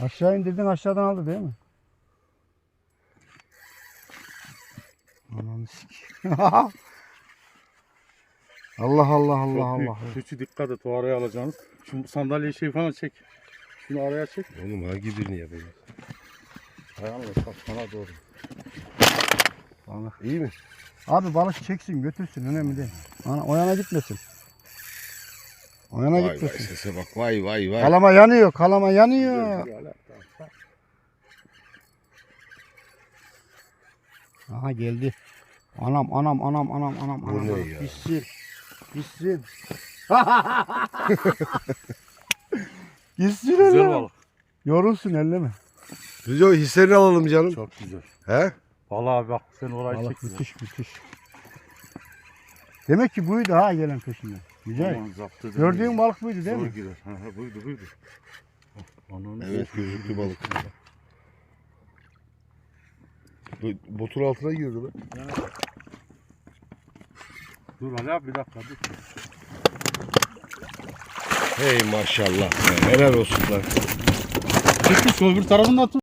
Aşağı indirdin aşağıdan aldı değil mi? Ananı sik. Allah Allah Allah Çok Allah. büyük. Keçi dikkat et o araya alacaksınız. Şu sandalyeyi şey falan çek. Şunu araya çek. Oğlum hangi birini yapacağız? Ayağınla bak sana doğru. Balık. İyi mi? Abi balık çeksin götürsün önemli değil. Ana, o yana gitmesin. O yana Vay vay gitmesin. sese bak vay vay vay. Kalama yanıyor, kalama yanıyor. Aha geldi. Anam anam anam anam anam Bu anam. ne ya? Gitsin. Gitsin. Gitsin Güzel öyle. balık. Yorulsun elleme. Biz o hislerini alalım canım. Çok güzel. He? Vallahi bak sen orayı çek. müthiş müthiş. Demek ki buydu ha gelen peşinden. Güzel. Aman. Gördüğün balık buydu değil Zor mi? girer. Ha, ha, buydu buydu. Onun Evet gözüktü balık. Bu botun altına girdi lan. Dur Ali abi bir dakika dur. Hey maşallah. be, Helal olsun lan. Çekil şu öbür tarafından tut.